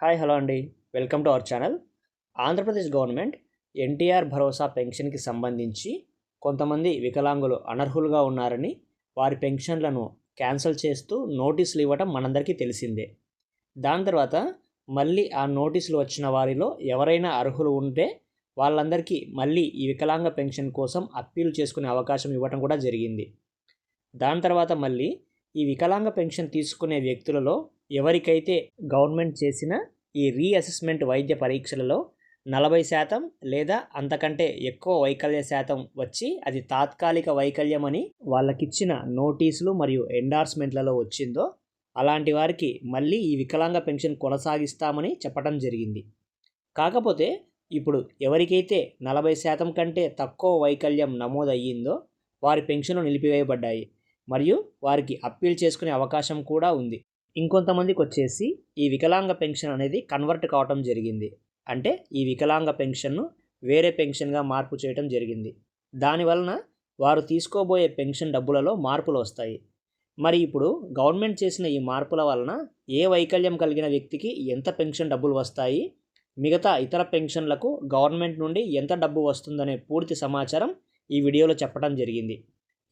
Hi hello అండి. Welcome to our channel. Andhra Pradesh government NTR భరోసా పెన్షన్కి సంబంధించి కొంతమంది వికలాంగులు అనర్హులుగా ఉన్నారని వారి పెన్షన్లను క్యాన్సిల్ చేస్తూ నోటీసులు ఇవ్వటం మనందరికీ తెలిసిందే. దాని తర్వాత మళ్ళీ ఆ నోటీసులు వచ్చిన వారిలో ఎవరైనా అర్హులు ఉంటే వాళ్ళందరికీ మళ్ళీ ఈ వికలాంగ పెన్షన్ కోసం అప్పీల్ చేసుకునే అవకాశం ఇవ్వటం కూడా జరిగింది. దాని తర్వాత మళ్ళీ ఈ వికలాంగ పెన్షన్ తీసుకునే వ్యక్తులలో ఎవరికైతే గవర్నమెంట్ చేసిన ఈ రీఅసెస్మెంట్ వైద్య పరీక్షలలో నలభై శాతం లేదా అంతకంటే ఎక్కువ వైకల్య శాతం వచ్చి అది తాత్కాలిక వైకల్యం అని వాళ్ళకిచ్చిన నోటీసులు మరియు ఎండార్స్మెంట్లలో వచ్చిందో అలాంటి వారికి మళ్ళీ ఈ వికలాంగ పెన్షన్ కొనసాగిస్తామని చెప్పడం జరిగింది. కాకపోతే ఇప్పుడు ఎవరికైతే నలభై శాతం కంటే తక్కువ వైకల్యం నమోదయ్యిందో వారి పెన్షన్లు నిలిపివేయబడ్డాయి. మరియు వారికి అప్పీల్ చేసుకునే అవకాశం కూడా ఉంది. ఇంకొంతమందికి వచ్చేసి ఈ వికలాంగ పెన్షన్ అనేది కన్వర్ట్ కావటం జరిగింది. అంటే ఈ వికలాంగ పెన్షన్ను వేరే పెన్షన్గా మార్పు చేయటం జరిగింది. దానివలన వారు తీసుకోబోయే పెన్షన్ డబ్బులలో మార్పులు వస్తాయి. మరి ఇప్పుడు గవర్నమెంట్ చేసిన ఈ మార్పుల వలన ఏ వైకల్యం కలిగిన వ్యక్తికి ఎంత పెన్షన్ డబ్బులు వస్తాయి? మిగతా ఇతర పెన్షన్లకు గవర్నమెంట్ నుండి ఎంత డబ్బు వస్తుందనే పూర్తి సమాచారం ఈ వీడియోలో చెప్పడం జరిగింది.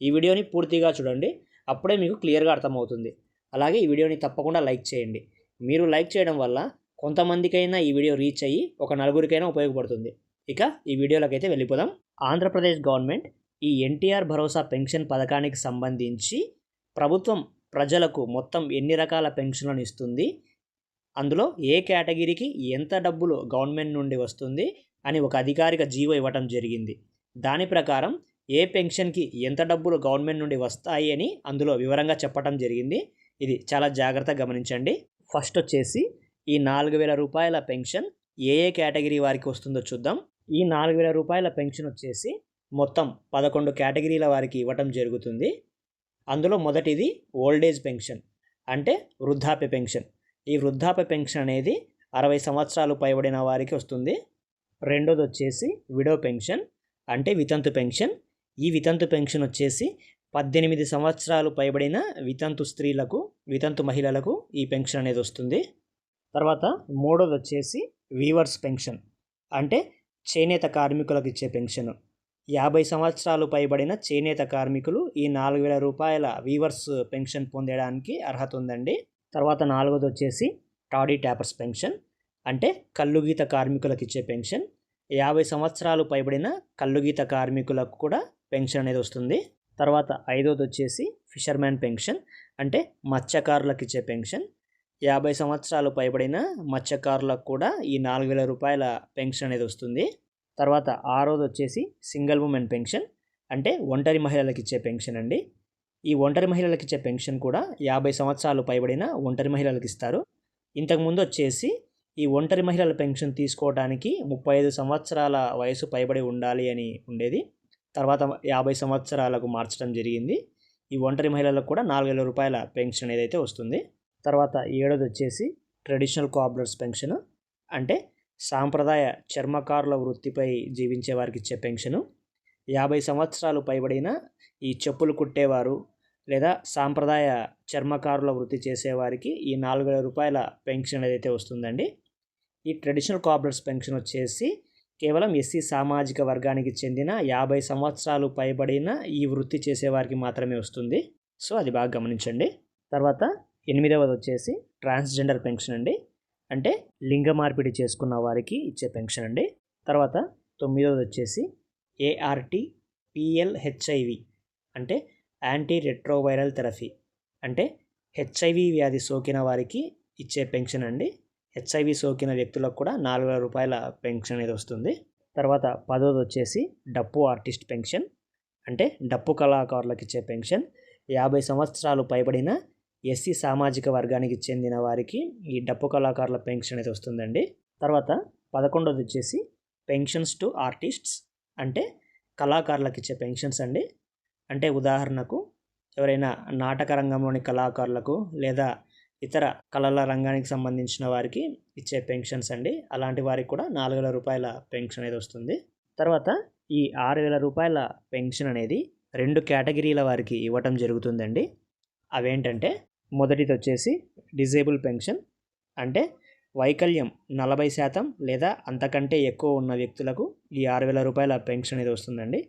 ఈ వీడియోని పూర్తిగా చూడండి. అప్పుడే మీకు క్లియర్గా అర్థమవుతుంది. అలాగే ఈ వీడియోని తప్పకుండా లైక్ చేయండి. మీరు లైక్ చేయడం వల్ల కొంతమందికైనా ఈ వీడియో రీచ్ అయ్యి ఒక నలుగురికైనా ఉపయోగపడుతుంది. ఇక ఈ వీడియోలోకైతే వెళ్ళిపోదాం. ఆంధ్రప్రదేశ్ గవర్నమెంట్ ఈ ఎన్టీఆర్ భరోసా పెన్షన్ పథకానికి సంబంధించి ప్రభుత్వం ప్రజలకు మొత్తం ఎన్ని రకాల పెన్షన్లను ఇస్తుంది? అందులో ఏ కేటగిరీకి ఎంత డబ్బులు గవర్నమెంట్ నుండి వస్తుంది? అని ఒక అధికారిక జీవో ఇవ్వటం జరిగింది. దాని ప్రకారం ఏ పెన్షన్కి ఎంత డబ్బులు గవర్నమెంట్ నుండి వస్తాయి అని అందులో వివరంగా చెప్పటం జరిగింది. ఇది చాలా జాగ్రత్తగా గమనించండి. ఫస్ట్ వచ్చేసి ఈ నాలుగు వేల రూపాయల పెన్షన్ ఏ ఏ కేటగిరీ వారికి వస్తుందో చూద్దాం. ఈ నాలుగు వేల రూపాయల పెన్షన్ వచ్చేసి మొత్తం పదకొండు కేటగిరీల వారికి ఇవ్వటం జరుగుతుంది. అందులో మొదటిది ఓల్డేజ్ పెన్షన్ అంటే వృద్ధాప్య పెన్షన్. ఈ వృద్ధాప్య పెన్షన్ అనేది అరవై సంవత్సరాలు పైబడిన వారికి వస్తుంది. రెండోది వచ్చేసి విడో పెన్షన్ అంటే వితంతు పెన్షన్. ఈ వితంతు పెన్షన్ వచ్చేసి పద్దెనిమిది సంవత్సరాలు పైబడిన వితంతు స్త్రీలకు వితంతు మహిళలకు ఈ పెన్షన్ అనేది వస్తుంది. తర్వాత మూడోది వచ్చేసి వీవర్స్ పెన్షన్ అంటే చేనేత కార్మికులకు ఇచ్చే పెన్షన్. యాభై సంవత్సరాలు పైబడిన చేనేత కార్మికులు ఈ నాలుగు వేల రూపాయల వీవర్స్ పెన్షన్ పొందడానికి అర్హత ఉందండి. తర్వాత నాలుగోది వచ్చేసి టాడీ ట్యాపర్స్ పెన్షన్ అంటే కల్లుగీత కార్మికులకు ఇచ్చే పెన్షన్. యాభై సంవత్సరాలు పైబడిన కల్లుగీత కార్మికులకు కూడా పెన్షన్ అనేది వస్తుంది. తర్వాత ఐదోది వచ్చేసి ఫిషర్మ్యాన్ పెన్షన్ అంటే మత్స్యకారులకు ఇచ్చే పెన్షన్. యాభై సంవత్సరాలు పైబడిన మత్స్యకారులకు కూడా ఈ నాలుగు వేల రూపాయల పెన్షన్ అనేది వస్తుంది. తర్వాత ఆరోది వచ్చేసి సింగిల్ ఉమెన్ పెన్షన్ అంటే ఒంటరి మహిళలకు ఇచ్చే పెన్షన్ అండి. ఈ ఒంటరి మహిళలకు ఇచ్చే పెన్షన్ కూడా యాభై సంవత్సరాలు పైబడిన ఒంటరి మహిళలకు ఇస్తారు. ఇంతకుముందు వచ్చేసి ఈ ఒంటరి మహిళల పెన్షన్ తీసుకోవడానికి ముప్పై ఐదు సంవత్సరాల వయసు పైబడి ఉండాలి అని ఉండేది. తర్వాత యాభై సంవత్సరాలకు మార్చడం జరిగింది. ఈ ఒంటరి మహిళలకు కూడా నాలుగు వేల రూపాయల పెన్షన్ ఏదైతే వస్తుంది తర్వాత ఏడోది వచ్చేసి ట్రెడిషనల్ కోఆపరేటర్స్ పెన్షన్ అంటే సాంప్రదాయ చర్మకారుల వృత్తిపై జీవించే వారికి ఇచ్చే పెన్షను యాభై సంవత్సరాలు పైబడిన ఈ చెప్పులు కుట్టేవారు లేదా సాంప్రదాయ చర్మకారుల వృత్తి చేసేవారికి ఈ నాలుగు వేల రూపాయల పెన్షన్ ఏదైతే వస్తుందండి ఈ ట్రెడిషనల్ కోఆపరేటర్స్ పెన్షన్ వచ్చేసి కేవలం ఎస్సీ సామాజిక వర్గానికి చెందిన యాభై సంవత్సరాలు పైబడిన ఈ వృత్తి చేసేవారికి మాత్రమే వస్తుంది. సో అది బాగా గమనించండి. తర్వాత ఎనిమిదవది వచ్చేసి ట్రాన్స్జెండర్ పెన్షన్ అండి. అంటే లింగ మార్పిడి చేసుకున్న వారికి ఇచ్చే పెన్షన్ అండి. తర్వాత తొమ్మిదవది వచ్చేసి ఏఆర్టీ పిఎల్హెచ్ఐవి అంటే యాంటీ రెట్రోవైరల్ థెరపీ. అంటే హెచ్ఐవి వ్యాధి సోకిన వారికి ఇచ్చే పెన్షన్ అండి. హెచ్ఐవి సోకిన వ్యక్తులకు కూడా నాలుగు వేల రూపాయల పెన్షన్ అనేది వస్తుంది. తర్వాత పదోది వచ్చేసి డప్పు ఆర్టిస్ట్ పెన్షన్. అంటే డప్పు కళాకారులకు ఇచ్చే పెన్షన్. యాభై సంవత్సరాలు పైబడిన ఎస్సీ సామాజిక వర్గానికి చెందిన వారికి ఈ డప్పు కళాకారుల పెన్షన్ అనేది వస్తుందండి. తర్వాత పదకొండోది వచ్చేసి పెన్షన్స్ టు ఆర్టిస్ట్స్. అంటే కళాకారులకు ఇచ్చే పెన్షన్స్ అండి. అంటే ఉదాహరణకు ఎవరైనా నాటక రంగంలోని కళాకారులకు లేదా ఇతర కళల రంగానికి సంబంధించిన వారికి ఇచ్చే పెన్షన్స్ అండి. అలాంటి వారికి కూడా నాలుగు వేల రూపాయల పెన్షన్ అనేది వస్తుంది. తర్వాత ఈ ఆరు వేల రూపాయల పెన్షన్ అనేది రెండు కేటగిరీల వారికి ఇవ్వటం జరుగుతుందండి. అవేంటంటే మొదటిది వచ్చేసి డిజేబుల్ పెన్షన్. అంటే వైకల్యం నలభై శాతం లేదా అంతకంటే ఎక్కువ ఉన్న వ్యక్తులకు ఈ ఆరు వేల రూపాయల పెన్షన్ అనేది వస్తుందండి.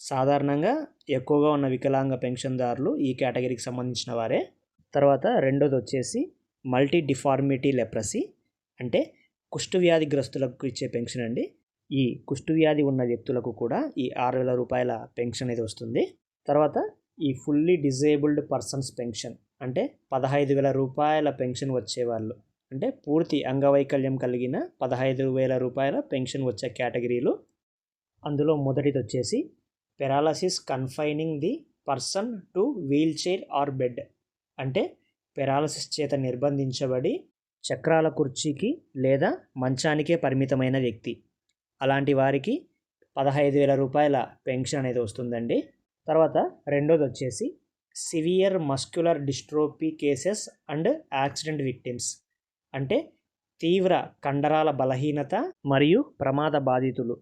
సాధారణంగా ఎక్కువగా ఉన్న వికలాంగ పెన్షన్దారులు ఈ కేటగిరీకి సంబంధించిన వారే. తర్వాత రెండోది వచ్చేసి మల్టీ డిఫార్మిటీ లెప్రసీ అంటే కుష్టు గ్రస్తులకు ఇచ్చే పెన్షన్ అండి. ఈ కుష్ఠవ్యాధి ఉన్న వ్యక్తులకు కూడా ఈ ఆరు వేల రూపాయల పెన్షన్ అనేది వస్తుంది. తర్వాత ఈ ఫుల్లీ డిజేబుల్డ్ పర్సన్స్ పెన్షన్ అంటే పదహైదు వేల రూపాయల పెన్షన్ వచ్చేవాళ్ళు. అంటే పూర్తి అంగవైకల్యం కలిగిన పదహైదు వేల రూపాయల పెన్షన్ వచ్చే కేటగిరీలు. అందులో మొదటిది వచ్చేసి paralysis confining the person to wheel chair or bed. అంటే పెరాలసిస్ చేత నిర్బంధించబడి చక్రాల కుర్చీకి లేదా మంచానికే పరిమితమైన వ్యక్తి. అలాంటి వారికి పదహైదు వేల రూపాయల పెన్షన్ అనేది వస్తుందండి. తర్వాత రెండోది వచ్చేసి severe muscular dystrophy cases and accident victims. అంటే తీవ్ర కండరాల బలహీనత మరియు ప్రమాద బాధితులు.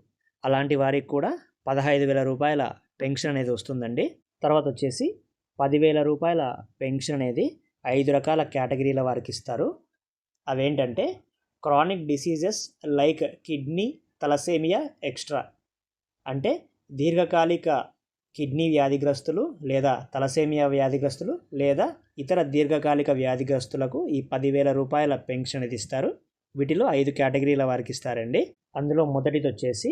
అలాంటి వారికి కూడా పదహైదు వేల రూపాయల పెన్షన్ అనేది వస్తుందండి. తర్వాత వచ్చేసి పదివేల రూపాయల పెన్షన్ అనేది ఐదు రకాల కేటగిరీల వారికి ఇస్తారు. అవేంటంటే chronic diseases like kidney thalassemia extra. అంటే దీర్ఘకాలిక కిడ్నీ వ్యాధిగ్రస్తులు లేదా తలసేమియా వ్యాధిగ్రస్తులు లేదా ఇతర దీర్ఘకాలిక వ్యాధిగ్రస్తులకు ఈ పదివేల రూపాయల పెన్షన్ అనేది ఇస్తారు. వీటిలో ఐదు కేటగిరీల వారికి ఇస్తారండి. అందులో మొదటిది వచ్చేసి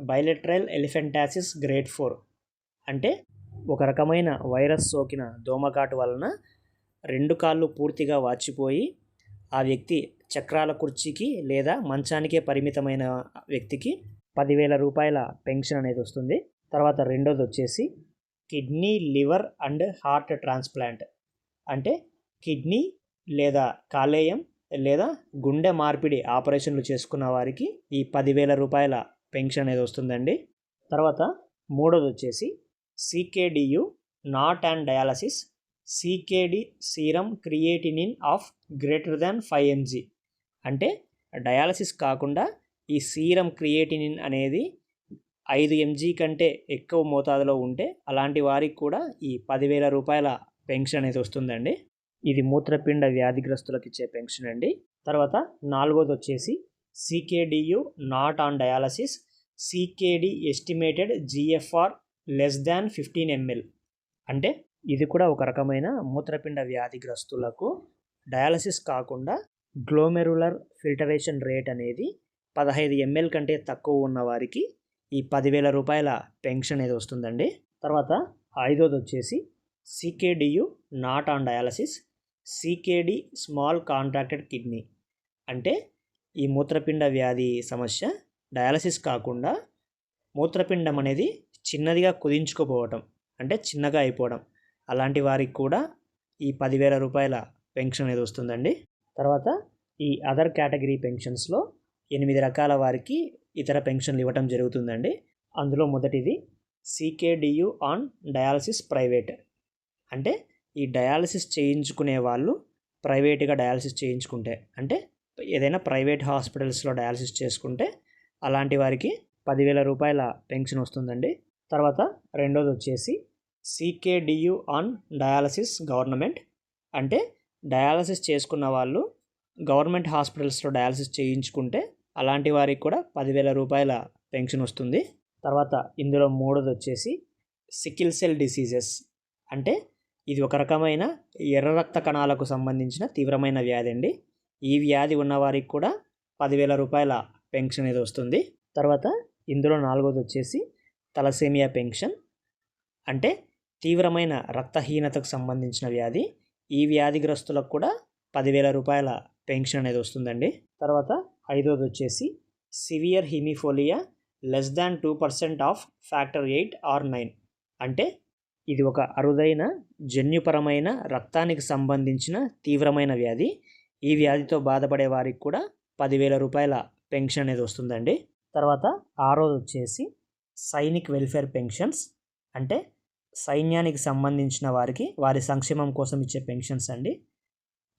బైలెట్రల్ ఎలిఫెంటాసిస్ గ్రేడ్ ఫోర్. అంటే ఒక రకమైన వైరస్ సోకిన దోమకాటు వలన రెండు కాళ్ళు పూర్తిగా వాచిపోయి ఆ వ్యక్తి చక్రాల కుర్చీకి లేదా మంచానికే పరిమితమైన వ్యక్తికి పదివేల రూపాయల పెన్షన్ అనేది వస్తుంది. తర్వాత రెండోది వచ్చేసి kidney liver and heart transplant. అంటే కిడ్నీ లేదా కాలేయం లేదా గుండె మార్పిడి ఆపరేషన్లు చేసుకున్న వారికి ఈ పదివేల రూపాయల పెన్షన్ అనేది వస్తుందండి. తర్వాత మూడోది వచ్చేసి CKDU not and dialysis CKD serum creatinine of greater than five MG అంటే డయాలసిస్ కాకుండా ఈ సీరం క్రియేటినిన్ అనేది ఐదు ఎంజీ కంటే ఎక్కువ మోతాదులో ఉంటే అలాంటి వారికి కూడా ఈ పదివేల రూపాయల పెన్షన్ అనేది వస్తుందండి. ఇది మూత్రపిండ వ్యాధిగ్రస్తులకు ఇచ్చే పెన్షన్ అండి. తర్వాత నాలుగోది వచ్చేసి CKD not on dialysis CKD estimated GFR less than fifteen ML అంటే ఇది కూడా ఒక రకమైన మూత్రపిండ వ్యాధిగ్రస్తులకు డయాలసిస్ కాకుండా గ్లోమెరులర్ ఫిల్టరేషన్ రేట్ అనేది పదహైదు ఎంఎల్ కంటే తక్కువ ఉన్న వారికి ఈ పదివేల రూపాయల పెన్షన్ అనేది వస్తుందండి. తర్వాత ఐదోది వచ్చేసి CKDU not on dialysis CKD small contracted kidney అంటే ఈ మూత్రపిండ వ్యాధి సమస్య డయాలసిస్ కాకుండా మూత్రపిండం అనేది చిన్నదిగా కుదించుకోపోవటం అంటే చిన్నగా అయిపోవడం. అలాంటి వారికి కూడా ఈ పదివేల రూపాయల పెన్షన్ అనేది వస్తుందండి. తర్వాత ఈ అదర్ కేటగిరీ పెన్షన్స్లో ఎనిమిది రకాల వారికి ఇతర పెన్షన్లు ఇవ్వటం జరుగుతుందండి. అందులో మొదటిది సీకేడియు ఆన్ డయాలసిస్ ప్రైవేట్. అంటే ఈ డయాలసిస్ చేయించుకునే వాళ్ళు ప్రైవేట్గా డయాలసిస్ చేయించుకుంటే అంటే ఏదైనా ప్రైవేట్ హాస్పిటల్స్లో డయాలసిస్ చేసుకుంటే అలాంటి వారికి పదివేల రూపాయల పెన్షన్ వస్తుందండి. తర్వాత రెండోది వచ్చేసి సీకేడియు ఆన్ డయాలసిస్ గవర్నమెంట్. అంటే డయాలసిస్ చేసుకున్న వాళ్ళు గవర్నమెంట్ హాస్పిటల్స్లో డయాలసిస్ చేయించుకుంటే అలాంటి వారికి కూడా పదివేల రూపాయల పెన్షన్ వస్తుంది. తర్వాత ఇందులో మూడోది వచ్చేసి సికిల్ సెల్ డిసీజెస్. అంటే ఇది ఒక రకమైన ఎర్ర రక్త కణాలకు సంబంధించిన తీవ్రమైన వ్యాధి అండి. ఈ వ్యాధి ఉన్నవారికి కూడా పదివేల రూపాయల పెన్షన్ అనేది వస్తుంది. తర్వాత ఇందులో నాలుగోది వచ్చేసి తలసేమియా పెన్షన్ అంటే తీవ్రమైన రక్తహీనతకు సంబంధించిన వ్యాధి. ఈ వ్యాధిగ్రస్తులకు కూడా పదివేల రూపాయల పెన్షన్ అనేది వస్తుందండి. తర్వాత ఐదోది వచ్చేసి severe hemophilia less than two percent of factor eight or nine అంటే ఇది ఒక అరుదైన జన్యుపరమైన రక్తానికి సంబంధించిన తీవ్రమైన వ్యాధి. ఈ వ్యాధితో బాధపడే వారికి కూడా పదివేల రూపాయల పెన్షన్ అనేది వస్తుందండి. తర్వాత ఆరోది వచ్చేసి సైనిక్ వెల్ఫేర్ పెన్షన్స్ అంటే సైన్యానికి సంబంధించిన వారికి వారి సంక్షేమం కోసం ఇచ్చే పెన్షన్స్ అండి.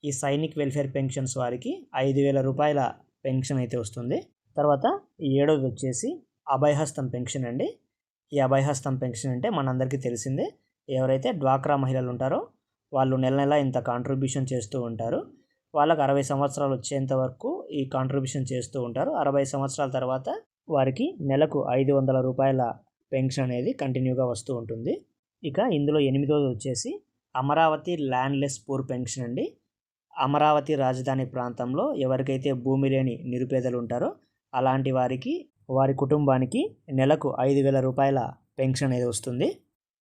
ఈ సైనిక్ వెల్ఫేర్ పెన్షన్స్ వారికి ఐదు వేల రూపాయల పెన్షన్ అయితే వస్తుంది. తర్వాత ఏడోది వచ్చేసి అభయహస్తం పెన్షన్ అండి. ఈ అభయహస్తం పెన్షన్ అంటే మనందరికీ తెలిసిందే ఎవరైతే డ్వాక్రా మహిళలు ఉంటారో వాళ్ళు నెల నెల ఇంత కాంట్రిబ్యూషన్ చేస్తూ ఉంటారు. వాళ్ళకు అరవై సంవత్సరాలు వచ్చేంత వరకు ఈ కాంట్రిబ్యూషన్ చేస్తూ ఉంటారు. అరవై సంవత్సరాల తర్వాత వారికి నెలకు ఐదు వందల రూపాయల పెన్షన్ అనేది కంటిన్యూగా వస్తూ ఉంటుంది. ఇక ఇందులో ఎనిమిదోది వచ్చేసి అమరావతి ల్యాండ్లెస్ పూర్ పెన్షన్ అండి. అమరావతి రాజధాని ప్రాంతంలో ఎవరికైతే భూమి లేని నిరుపేదలు ఉంటారో అలాంటి వారికి వారి కుటుంబానికి నెలకు ఐదు వేల రూపాయల పెన్షన్ అనేది వస్తుంది.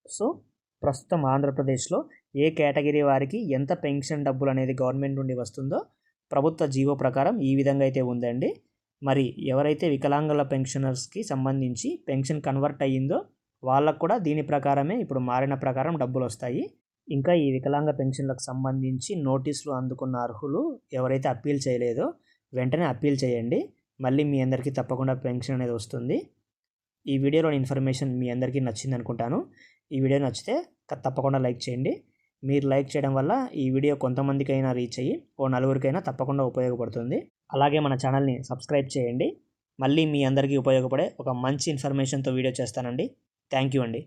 సో ప్రస్తుతం ఆంధ్రప్రదేశ్లో ఏ కేటగిరీ వారికి ఎంత పెన్షన్ డబ్బులు అనేది గవర్నమెంట్ నుండి వస్తుందో ప్రభుత్వ జీవో ప్రకారం ఈ విధంగా అయితే ఉందండి. మరి ఎవరైతే వికలాంగుల పెన్షనర్స్కి సంబంధించి పెన్షన్ కన్వర్ట్ అయ్యిందో వాళ్ళకు కూడా దీని ప్రకారమే ఇప్పుడు మారిన ప్రకారం డబ్బులు వస్తాయి. ఇంకా ఈ వికలాంగ పెన్షన్లకు సంబంధించి నోటీసులు అందుకున్న అర్హులు ఎవరైతే అప్పీల్ చేయలేదో వెంటనే అప్పీల్ చేయండి. మళ్ళీ మీ అందరికీ తప్పకుండా పెన్షన్ అనేది వస్తుంది. ఈ వీడియోలోని ఇన్ఫర్మేషన్ మీ అందరికీ నచ్చింది అనుకుంటాను. ఈ వీడియో నచ్చితే తప్పకుండా లైక్ చేయండి. మీరు లైక్ చేయడం వల్ల ఈ వీడియో కొంతమందికైనా రీచ్ అయ్యి ఓ నలుగురికైనా తప్పకుండా ఉపయోగపడుతుంది. అలాగే మన ఛానల్ని సబ్స్క్రైబ్ చేయండి. మళ్ళీ మీ అందరికీ ఉపయోగపడే ఒక మంచి ఇన్ఫర్మేషన్తో వీడియో చేస్తానండి. థ్యాంక్ యూ అండి.